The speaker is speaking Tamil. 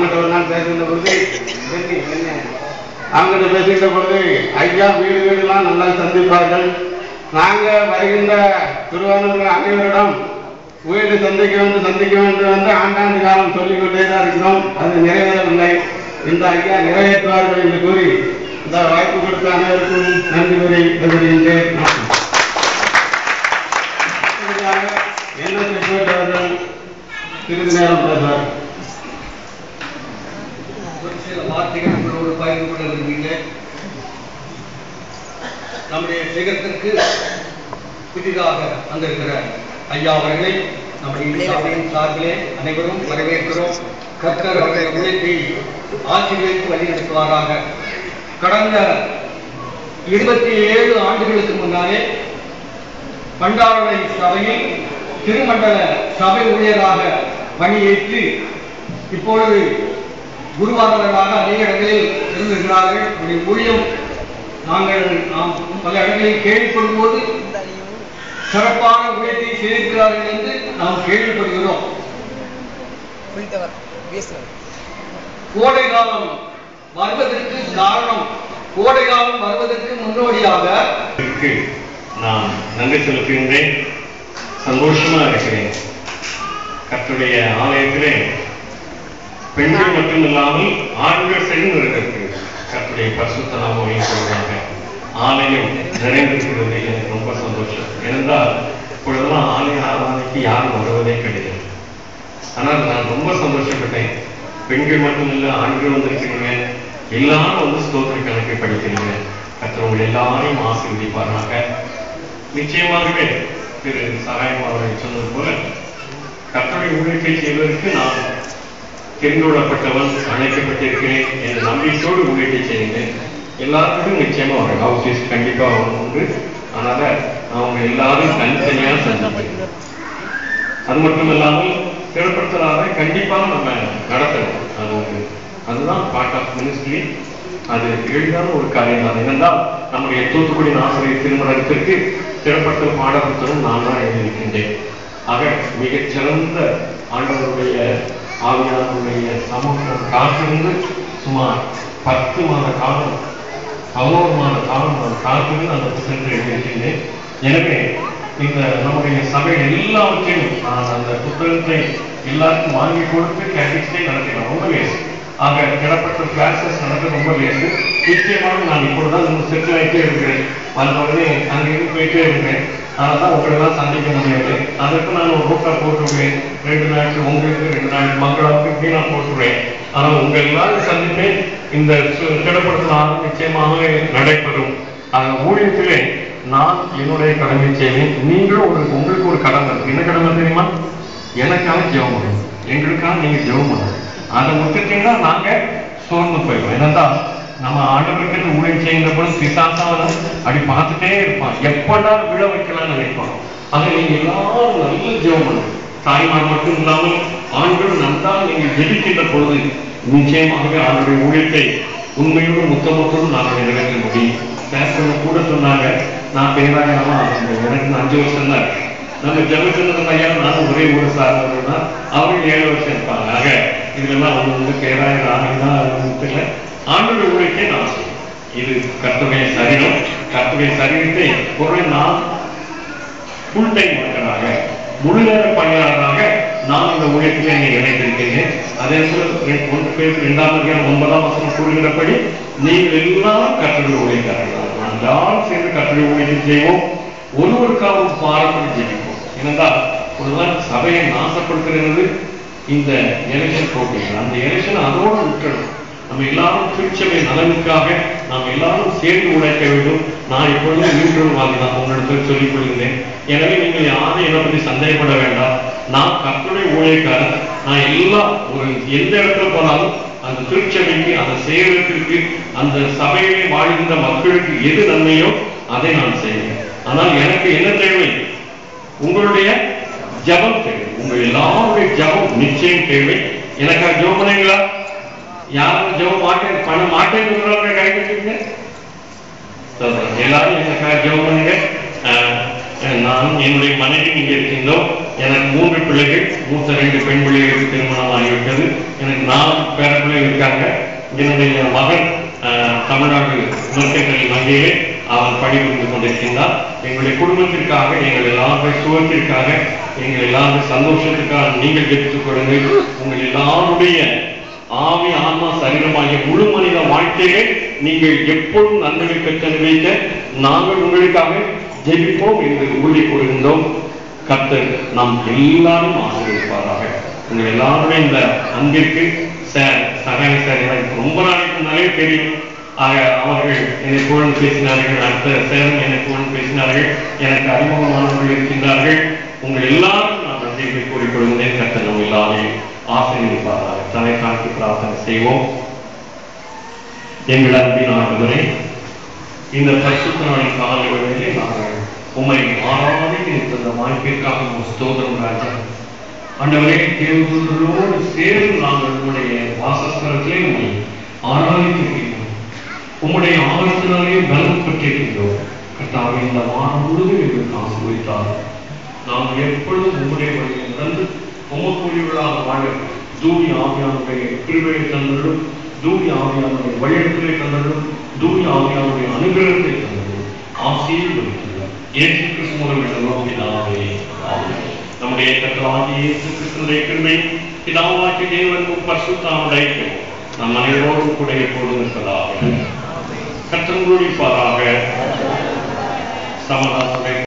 அவங்ககிட்ட ஒரு நாள் பேசுகின்ற பொழுது அவங்ககிட்ட பேசுகின்ற பொழுது ஐயா வீடு வீடுலாம் நல்லா சந்திப்பார்கள். நாங்க வருகின்ற திருவாரூர் அனைவரிடம் வீடு சந்திக்க வேண்டும் சந்திக்க வேண்டும் என்று ஆண்டாண்டு காலம் சொல்லிக்கொண்டே தான் இருக்கிறோம். அது நிறைவேறவில்லை. இந்த ஐயா நிறைவேற்றுவார்கள் என்று கூறி இந்த வாய்ப்பு கொடுத்த அனைவருக்கும் நன்றி கூறி விரும்புகின்றேன் என்ன அவர்கள் சிறிது நேரம் பேசுவார் நம்முடைய சேகரத்திற்கு புதிதாக வந்திருக்கிற ஐயா அவர்களை நம்முடைய சபையின் சார்பிலே அனைவரும் வரவேற்கிறோம். கர்த்தர் அவருடைய உழைப்பை ஆசிரியருக்கு வழிநடத்துவாராக கடந்த இருபத்தி ஏழு ஆண்டுகளுக்கு முன்னாலே பண்டாரவளை சபையில் திருமண்டல சபை ஊழியராக பணியேற்று இப்பொழுது குருவாரர்களாக அநேக இடங்களில் இருந்திருக்கிறார்கள். அவருடைய ஊழியம் நாங்கள் நாம் பல இடங்களில் கேள்விப்படும் போது சிறப்பான ஊழியத்தை செய்திருக்கிறார்கள் என்று நாம் கேள்விப்படுகிறோம். கோடை காலம் வருவதற்கு காரணம் கோடை காலம் வருவதற்கு முன்னோடியாக நான் நன்றி செலுத்துகின்றேன் சந்தோஷமா இருக்கிறேன். கர்த்தருடைய ஆலயத்திலே பெண்கள் மட்டுமில்லாமல் ஆண்கள் சேர்ந்து இருக்கிறது. கர்த்தருடைய பரிசுத்த நாமம் வைக்கிறதாக ஆலயம் நிறைந்திருக்கிறது எனக்கு ரொம்ப சந்தோஷம். ஏனென்றால் இப்பொழுதெல்லாம் ஆலய ஆராதனைக்கு யாரும் வருவதே கிடையாது. ஆனால் நான் ரொம்ப சந்தோஷப்பட்டேன். பெண்கள் மட்டும் இல்லை ஆண்கள் வந்திருக்கிறீங்க எல்லாரும் வந்து ஸ்தோத்திர கணக்கை படிக்கிறீங்க கர்த்தர் உங்கள் எல்லாரையும் ஆசீர்வதிப்பாராக. நிச்சயமாகவே திரு சகாயம் அவர்கள் சொன்னது போல கர்த்தருடைய ஊழியத்தை செய்வதற்கு நான் தெரிந்து அழைக்கப்பட்டிருக்கிறேன் என்ற நம்பிக்கையோடு உள்ளிட்டு செய்கிறேன் எல்லாருக்கும் நிச்சயமா வரும் ஹவுஸ் கண்டிப்பா உண்டு. அதனால அவங்க எல்லாரும் தனித்தனியா சந்திப்பேன் அது மட்டும் இல்லாமல் திறப்படுத்தலாக கண்டிப்பாக நம்ம நடத்தணும். அது ஒரு- அதுதான் பார்ட் ஆஃப் மினிஸ்ட்ரி அது எளிதான ஒரு காரியம் தான். என்னென்றால் நம்முடைய தூத்துக்குடி ஆசிரியர் திருமணத்திற்கு திறப்படுத்தல் பாடப்புத்தகம் நான் தான் எழுதியிருக்கின்றேன். ஆக மிகச்சிறந்த ஆண்டவருடைய ஆவியானவருடைய சமூகம் காத்திருந்து சுமார் பத்து மாத காலம் பதினோரு மாத காலம் நான் காத்திருந்து அந்த புத்தகத்தை எழுதியிருக்கின்றேன் எனவே இந்த நம்முடைய சபை எல்லாவற்றையும் நான் அந்த புத்தகத்தை எல்லாருக்கும் வாங்கி கொடுத்து கேட்டிக்ஸை நடத்தினேன் ரொம்ப லேசு ஆக கிடப்பட்ட கிளாஸஸ் நடக்க ரொம்ப லேட்டு நிச்சயமாக நான் இப்பொழுதுதான் நம்ம செட்டில் ஆகிட்டே இருக்கிறேன். வந்த அங்கிருந்து போயிட்டே இருக்கிறேன். அதனால தான் உங்களெல்லாம் சந்திக்க முடியாது. அதற்கு நான் ஒரு ரூட்டா போட்டுருவேன் ரெண்டு நாளைக்கு உங்களுக்கு ரெண்டு நாளைக்கு மங்களாவுக்கு இப்படி நான் போட்டுருவேன் ஆனால் உங்கள் எல்லாரும் சந்திப்பேன் இந்த திடப்படுத்தலாம் நிச்சயமாக நடைபெறும். அந்த ஊழியத்திலே நான் என்னுடைய கடமை செய்வேன். நீங்களும் ஒரு உங்களுக்கு ஒரு கடமை என்ன கடமை தெரியுமா? எனக்காக ஜெபம் பண்ணணும் எங்களுக்காக நீங்க ஜெபம் பண்ணணும் அதை விட்டுட்டீங்கன்னா நாங்க சோர்ந்து போயிடுவோம். என்னதான் நம்ம ஆண்டவர்கள் ஊழியம் செய்கிற போது பிசாசான அப்படி பார்த்துட்டே இருப்பான். எப்படா விழ வைக்கலாம்னு நினைப்பான் அதை நீங்க எல்லாரும் நல்ல ஜெபம் பண்ணணும் தாய்மார் மட்டும் இல்லாமல் ஆண்கள் நன்றாக நீங்க ஜெபிக்கின்ற பொழுது நிச்சயமாகவே அவருடைய ஊழியத்தை உண்மையோடு முத்தமத்தோடு நாங்கள் நிறைவேற்ற முடியும். பேசுறது கூட சொன்னாங்க நான் பேராயமா எனக்கு அஞ்சு வருஷம் தான் இருக்கு. நம்ம ஜெபச்சந்திரன் ஐயா நானும் ஒரே ஊர் சார்ந்தவர் தான். அவர்கள் ஏழு வருஷம் இருப்பாங்க. ஆக இதெல்லாம் அவங்க வந்து பேராயர் ஆகினா தெரியல ஆண்டோட ஊழியத்தை நான் செய்யும் இது கர்த்தருடைய சரீரம். கர்த்தருடைய சரீரத்தை பொருளை நான் ஃபுல் டைம் ஒர்க்கராக முழு நேர பணியாளராக நான் இந்த ஊழியத்தில் என்னை இணைத்திருக்கிறேன் அதே போல ஒன்று பேர் இரண்டாம் அதிகாரம் ஒன்பதாம் வசனம் கூறுகிறபடி நீங்கள் எல்லாரும் கர்த்தருடைய ஊழியக்காரர்கள். நாம் எல்லாரும் சேர்ந்து கர்த்தருடைய ஊழியத்தை செய்வோம். ஒருவருக்காகவும் பாரம்பரிய ஜெபிப்போம். ஏனென்றால் ஒருதான் சபையை நாசப்படுத்துகிறது இந்த எலெக்ஷன் போட்டிகள் அந்த எலெக்ஷன் அதோடு விட்டுறணும் நம்ம எல்லாரும் திருச்சபை நலனுக்காக நாம் எல்லாரும் சேர்ந்து உழைக்க வேண்டும். நான் எப்பொழுதும் நியூட்ரல் வாங்கி தான். உங்களிடத்தில் சொல்லிக் கொள்கிறேன். எனவே நீங்கள் யாரும் என்னை பற்றி சந்தேகப்பட வேண்டாம். நான் கர்த்தருடைய ஊழியக்காரன். நான் எல்லாம் ஒரு எந்த இடத்துல போனாலும் அந்த திருச்சபைக்கு அந்த சேவகத்திற்கு அந்த சபையிலே வாழ்கின்ற மக்களுக்கு எது நன்மையோ அதை நான் செய்வேன். ஆனால் எனக்கு என்ன தேவை? உங்களுடைய ஜபம் தேவை. உங்க எல்லாருடைய ஜபம் நிச்சயம் தேவை. எனக்காக ஜபம் பண்ணீங்களா? யாரும் ஜெபம் மாட்டேன் பண்ண மாட்டேன்னு கை கட்டிங்க எல்லாரும் எனக்காக ஜபம் பண்ணுங்க. நானும் என்னுடைய மனைவி இங்கே இருக்கின்றோம். எனக்கு மூன்று பிள்ளைகள் மூத்த ரெண்டு பெண் பிள்ளைகளுக்கு திருமணம் ஆகிவிட்டது. எனக்கு நாலு பேர பிள்ளைகள் இருக்காங்க. என்னுடைய மகன் தமிழ்நாடு மருத்துவக்கல்வி வங்கியிலே அவன் பணிபுரிந்து கொண்டிருக்கின்றார். எங்களுடைய குடும்பத்திற்காக எங்கள் எல்லாருடைய சுகத்திற்காக எங்கள் எல்லாருடைய சந்தோஷத்துக்காக நீங்கள் எடுத்துக் கொடுங்கள் உங்கள் எல்லாருடைய ஆவி ஆன்மா சரீரமாகிய முழு மனித வாழ்க்கையை நீங்கள் எப்பொழுதும் நன்மை பெற்று அனுபவிக்க நாங்கள் உங்களுக்காக ஜெபிப்போம் என்று உறுதி கூறுகின்றோம். கர்த்தர் நாம் எல்லாரும் ஆசிரியப்பாராக உங்கள் எல்லாருமே இந்த அன்பிற்கு சார் சகாய சார் எனக்கு ரொம்ப நாளைக்கு நிறைய தெரியும். அவர்கள் என்னை புகழ்ந்து பேசினார்கள் அடுத்த சேரம் என்னை புகழ்ந்து பேசினார்கள் எனக்கு அறிமுகமானவர்கள் இருக்கின்றார்கள். உங்கள் எல்லாரும் நான் நன்றிகளை கூறிக்கொள்கிறேன். கர்த்தர் நம் எல்லாரையும் ஆசீர்வதிப்பாராக. தலை காட்டி பிரார்த்தனை செய்வோம். எங்கள் அன்பின் ஆண்டவரே இந்த பரிசுத்த நாளின் காலை வேளையிலே நாங்கள் உண்மை ஆராதிக்க இருந்த வாய்ப்பிற்காக ஸ்தோதரம் ராஜா ஆண்டவரே தேவதூதர்களோடு சேர்ந்து நாங்கள் உங்களுடைய வாசஸ்தலத்திலே உம்மை ஆராதித்திருக்கிறோம் உம்முடைய ஆலோசனாலே பலம் பெற்றிருக்கின்றோம். கர்த்தாவே இந்த வாரம் முழுவதும் எங்களுக்கு ஆசீர்வதித்தார் நாம் எப்பொழுதும் உம்முடைய வழியை நடந்து உமக்குரியவர்களாக வாழ தூரி ஆவியானுடைய கிருவையை தந்தரும் தூரி ஆவியானுடைய வழியத்திலே தந்தரும் தூரி ஆவியானுடைய அனுகிரகத்தை தந்தரும் ஆசையில் வருகிறார் இயேசு கிறிஸ்துவின் பிதாவே. நம்முடைய கட்டளாகி இயேசு கிறிஸ்துவின் கிருமை பிதாவாகிய தேவனுக்கும் பரிசுத்தாவுடைய நம் அனைவரோடும் கூட எப்பொழுதும் இருப்பதாக கர்த்தங்களுடைய பாராக சமாதானத்துடைய